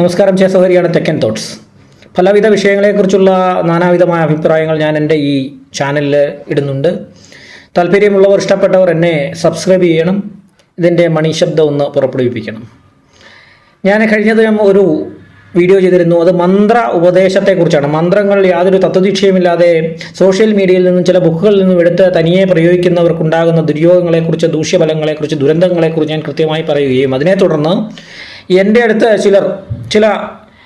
നമസ്കാരം ചേ ചേസഹരിയാണ് തെക്കൻ തോട്ട്സ്. പലവിധ വിഷയങ്ങളെക്കുറിച്ചുള്ള നാനാവിധമായ അഭിപ്രായങ്ങൾ ഞാൻ എന്റെ ഈ ചാനലിൽ ഇടുന്നുണ്ട്. താല്പര്യമുള്ളവർ ഇഷ്ടപ്പെട്ടവർ എന്നെ സബ്സ്ക്രൈബ് ചെയ്യണം. ഇതിന്റെ മണി ശബ്ദം ഒന്ന് പുറപ്പെടുവിപ്പിക്കണം. ഞാൻ കഴിഞ്ഞ ദിവസം ഒരു വീഡിയോ ചെയ്തിരുന്നു. അത് മന്ത്ര ഉപദേശത്തെക്കുറിച്ചാണ്. മന്ത്രങ്ങൾ യാതൊരു തത്വദീക്ഷയുമില്ലാതെ സോഷ്യൽ മീഡിയയിൽ നിന്നും ചില ബുക്കുകളിൽ നിന്നും എടുത്ത് തനിയെ പ്രയോഗിക്കുന്നവർക്കുണ്ടാകുന്ന ദുര്യോഗങ്ങളെക്കുറിച്ച് ദൂഷ്യഫലങ്ങളെക്കുറിച്ച് ദുരന്തങ്ങളെക്കുറിച്ച് ഞാൻ കൃത്യമായി പറയുകയും അതിനെ തുടർന്ന് എന്റെ അടുത്ത് ചിലർ ചില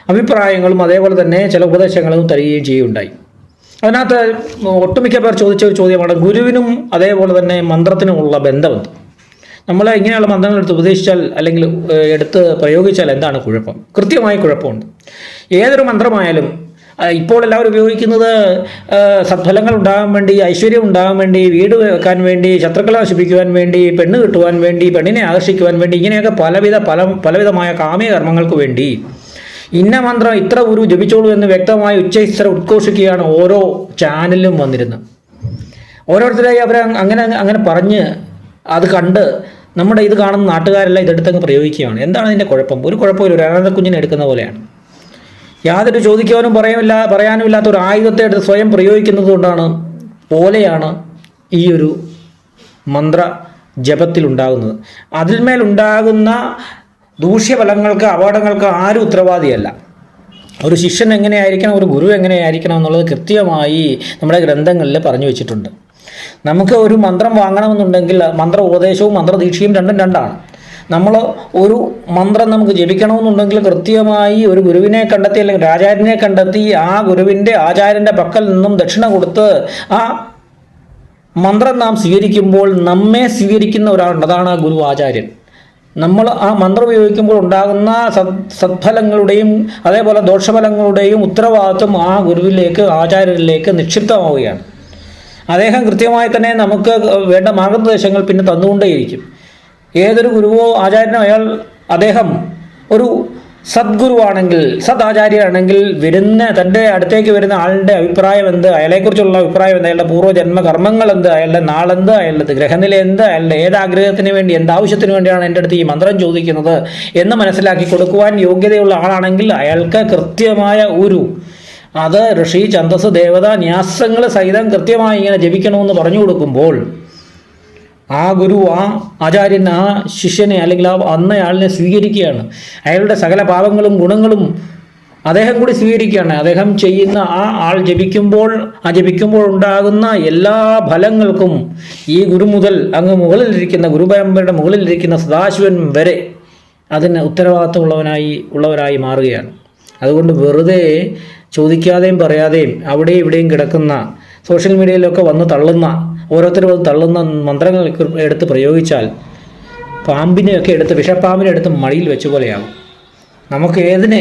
അഭിപ്രായങ്ങളും അതേപോലെ തന്നെ ചില ഉപദേശങ്ങളും തരികയും ചെയ്യുകയുണ്ടായി. അതിനകത്ത് ഒട്ടുമിക്ക പേർ ചോദിച്ച ഒരു ചോദ്യമാണ് ഗുരുവിനും അതേപോലെ തന്നെ മന്ത്രത്തിനുമുള്ള ബന്ധമെന്ത് നമ്മൾ ഇങ്ങനെയുള്ള മന്ത്രങ്ങൾ എടുത്ത് ഉപദേശിച്ചാൽ അല്ലെങ്കിൽ എടുത്ത് പ്രയോഗിച്ചാൽ എന്താണ് കുഴപ്പം? കൃത്യമായി കുഴപ്പമുണ്ട്. ഏതൊരു മന്ത്രമായാലും ഇപ്പോൾ എല്ലാവരും ഉപയോഗിക്കുന്നത് സത്ഫലങ്ങൾ ഉണ്ടാകാൻ വേണ്ടി ഐശ്വര്യം ഉണ്ടാകാൻ വേണ്ടി വീട് വെക്കാൻ വേണ്ടി ശത്രുക്കളെ നശിപ്പിക്കുവാൻ വേണ്ടി പെണ്ണ് കിട്ടുവാൻ വേണ്ടി പെണ്ണിനെ ആകർഷിക്കുവാൻ വേണ്ടി ഇങ്ങനെയൊക്കെ പലവിധ പല പലവിധമായ കാമ്യ കർമ്മങ്ങൾക്ക് വേണ്ടി. ഇന്ന മന്ത്രം ഇത്ര ഗുരു ജപിച്ചോളൂ എന്ന് വ്യക്തമായി ഉച്ചസ്ഥിര ഉദ്ഘോഷിക്കുകയാണ് ഓരോ ചാനലിലും വന്നിരുന്നത്. ഓരോരുത്തരായി അവർ അങ്ങനെ അങ്ങനെ പറഞ്ഞ് അത് കണ്ട് നമ്മുടെ ഇത് കാണുന്ന നാട്ടുകാരെല്ലാം ഇതെടുത്തങ്ങ് പ്രയോഗിക്കുകയാണ്. എന്താണ് ഇതിന്റെ കുഴപ്പം? ഒരു കുഴപ്പമില്ല. ഒരു അനാഥ കുഞ്ഞിനെ എടുക്കുന്ന പോലെയാണ്. യാതൊരു ചോദിക്കാനും പറയാനില്ല പറയാനും ഇല്ലാത്ത ഒരു ആയുധത്തെ എടുത്ത് സ്വയം പ്രയോഗിക്കുന്നത് കൊണ്ടാണ് പോലെയാണ് ഈ ഒരു മന്ത്ര ജപത്തിലുണ്ടാകുന്നത്. അതിന്മേലുണ്ടാകുന്ന ദൂഷ്യഫലങ്ങൾക്ക് അപകടങ്ങൾക്ക് ആരും ഉത്തരവാദിയല്ല. ഒരു ശിഷ്യൻ എങ്ങനെയായിരിക്കണം ഒരു ഗുരു എങ്ങനെയായിരിക്കണം എന്നുള്ളത് കൃത്യമായി നമ്മുടെ ഗ്രന്ഥങ്ങളിൽ പറഞ്ഞു വെച്ചിട്ടുണ്ട്. നമുക്ക് ഒരു മന്ത്രം വാങ്ങണമെന്നുണ്ടെങ്കിൽ മന്ത്ര ഉപദേശവും മന്ത്രദീക്ഷയും രണ്ടും രണ്ടാണ്. നമ്മൾ ഒരു മന്ത്രം നമുക്ക് ജപിക്കണമെന്നുണ്ടെങ്കിൽ കൃത്യമായി ഒരു ഗുരുവിനെ കണ്ടെത്തി അല്ലെങ്കിൽ ആചാര്യനെ കണ്ടെത്തി ആ ഗുരുവിന്റെ ആചാര്യന്റെ പക്കൽ നിന്നും ദക്ഷിണ കൊടുത്ത് ആ മന്ത്രം നാം സ്വീകരിക്കുമ്പോൾ നമ്മെ സ്വീകരിക്കുന്ന ഒരാളുണ്ട്. അതാണ് ആ ഗുരു ആചാര്യൻ. നമ്മൾ ആ മന്ത്രം ഉപയോഗിക്കുമ്പോൾ ഉണ്ടാകുന്ന സത് സത്ഫലങ്ങളുടെയും അതേപോലെ ദോഷഫലങ്ങളുടെയും ഉത്തരവാദിത്വം ആ ഗുരുവിലേക്ക് ആചാര്യരിലേക്ക് നിക്ഷിപ്തമാവുകയാണ്. അദ്ദേഹം കൃത്യമായി തന്നെ നമുക്ക് വേണ്ട മാർഗനിർദ്ദേശങ്ങൾ പിന്നെ തന്നുകൊണ്ടേയിരിക്കും. ഏതൊരു ഗുരുവോ ആചാര്യനോ അയാൾ അദ്ദേഹം ഒരു സദ്ഗുരുവാണെങ്കിൽ സദാചാര്യനാണെങ്കിൽ വരുന്ന തന്റെ അടുത്തേക്ക് വരുന്ന ആളുടെ അഭിപ്രായം എന്ത് അയാളെക്കുറിച്ചുള്ള അഭിപ്രായം എന്ത് അയാളുടെ പൂർവജന്മ കർമ്മങ്ങൾ എന്ത് അയാളുടെ നാളെന്ത് അയാളുടെ ഗ്രഹനില എന്ത് അയാളുടെ ഏതാഗ്രഹത്തിന് വേണ്ടി എന്താവശ്യത്തിന് വേണ്ടിയാണ് എന്റെ അടുത്ത് ഈ മന്ത്രം ചോദിക്കുന്നത് എന്ന് മനസ്സിലാക്കി കൊടുക്കുവാൻ യോഗ്യതയുള്ള ആളാണെങ്കിൽ അയാൾക്ക് കൃത്യമായ ഒരു അത് ഋഷി ഛന്തസ് ദേവത ന്യാസങ്ങൾ സഹിതം കൃത്യമായി ഇങ്ങനെ ജപിക്കണമെന്ന് പറഞ്ഞു കൊടുക്കുമ്പോൾ ആ ഗുരു ആ ആചാര്യൻ ആ ശിഷ്യനെ അല്ലെങ്കിൽ ആ അന്നയാളിനെ സ്വീകരിക്കുകയാണ്. അയാളുടെ സകല പാപങ്ങളും ഗുണങ്ങളും അദ്ദേഹം കൂടി സ്വീകരിക്കുകയാണ്. അദ്ദേഹം ചെയ്യുന്ന ആ ആൾ ജപിക്കുമ്പോൾ ആ ജപിക്കുമ്പോൾ ഉണ്ടാകുന്ന എല്ലാ ഫലങ്ങൾക്കും ഈ ഗുരു മുതൽ അങ്ങ് മുകളിലിരിക്കുന്ന ഗുരുപരമ്പരയുടെ മുകളിലിരിക്കുന്ന സദാശിവൻ വരെ അതിന് ഉത്തരവാദിത്തമുള്ളവനായി ഉള്ളവരായി മാറുകയാണ്. അതുകൊണ്ട് വെറുതെ ചോദിക്കാതെയും പറയാതെയും അവിടെയും ഇവിടെയും കിടക്കുന്ന സോഷ്യൽ മീഡിയയിലൊക്കെ വന്ന് തള്ളുന്ന ഓരോരുത്തരും അത് തള്ളുന്ന മന്ത്രങ്ങൾ എടുത്ത് പ്രയോഗിച്ചാൽ പാമ്പിനെയൊക്കെ എടുത്ത് വിഷപ്പാമ്പിനെ എടുത്ത് മടിയിൽ വെച്ച പോലെയാകും. നമുക്ക് ഏതിനെ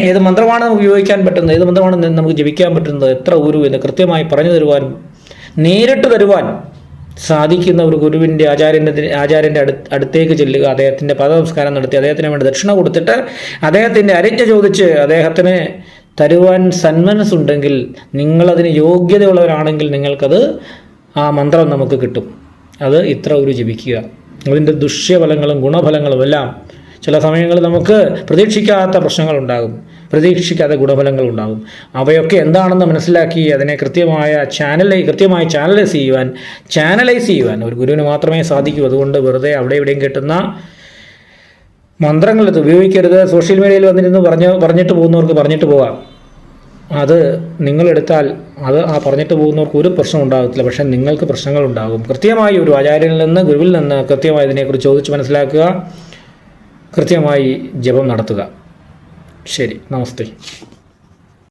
ഏത് മന്ത്രമാണ് നമുക്ക് ഉപയോഗിക്കാൻ പറ്റുന്നത് ഏത് മന്ത്രമാണ് നമുക്ക് ജപിക്കാൻ പറ്റുന്നത് എത്ര ഗുരു എന്ന് കൃത്യമായി പറഞ്ഞു തരുവാനും നേരിട്ട് തരുവാൻ സാധിക്കുന്ന ഒരു ഗുരുവിന്റെ ആചാര്യന്റെ ആചാര്യന്റെ അടു അടുത്തേക്ക് ചെല്ലുക അദ്ദേഹത്തിന്റെ പദനമസ്കാരം നടത്തി അദ്ദേഹത്തിന് വേണ്ടി ദക്ഷിണ കൊടുത്തിട്ട് അദ്ദേഹത്തിന്റെ അരിഞ്ഞ ചോദിച്ച് അദ്ദേഹത്തിന് തരുവാൻ സന്മനസ്സുണ്ടെങ്കിൽ നിങ്ങളതിന് യോഗ്യതയുള്ളവരാണെങ്കിൽ നിങ്ങൾക്കത് ആ മന്ത്രം നമുക്ക് കിട്ടും. അത് ഇത്ര ഒരു ജപിക്കുക അതിന്റെ ദുഷ്യഫലങ്ങളും ഗുണഫലങ്ങളും എല്ലാം ചില സമയങ്ങളിൽ നമുക്ക് പ്രതീക്ഷിക്കാത്ത പ്രശ്നങ്ങളുണ്ടാകും. പ്രതീക്ഷിക്കാത്ത ഗുണഫലങ്ങൾ ഉണ്ടാകും അവയൊക്കെ എന്താണെന്ന് മനസ്സിലാക്കി അതിനെ കൃത്യമായ ചാനലൈ കൃത്യമായി ചാനലൈസ് ചെയ്യുവാൻ ചാനലൈസ് ചെയ്യുവാൻ ഒരു ഗുരുവിന് മാത്രമേ സാധിക്കൂ. അതുകൊണ്ട് വെറുതെ അവിടെ ഇവിടെയും കിട്ടുന്ന മന്ത്രങ്ങളത് ഉപയോഗിക്കരുത്. സോഷ്യൽ മീഡിയയിൽ വന്നിരുന്ന് പറഞ്ഞ് പറഞ്ഞിട്ട് പോകുന്നവർക്ക് പറഞ്ഞിട്ട് പോകാം അത് നിങ്ങളെടുത്താൽ അത് ആ പറഞ്ഞിട്ട് പോകുന്നവർക്ക് ഒരു പ്രശ്നം ഉണ്ടാകത്തില്ല. പക്ഷേ നിങ്ങൾക്ക് പ്രശ്നങ്ങൾ ഉണ്ടാകും കൃത്യമായി ഒരു ആചാര്യനിൽ നിന്ന് ഗുരുവിൽ നിന്ന് കൃത്യമായി ഇതിനെക്കുറിച്ച് ചോദിച്ച് മനസ്സിലാക്കുക. കൃത്യമായി ജപം നടത്തുക. ശരി. നമസ്തേ.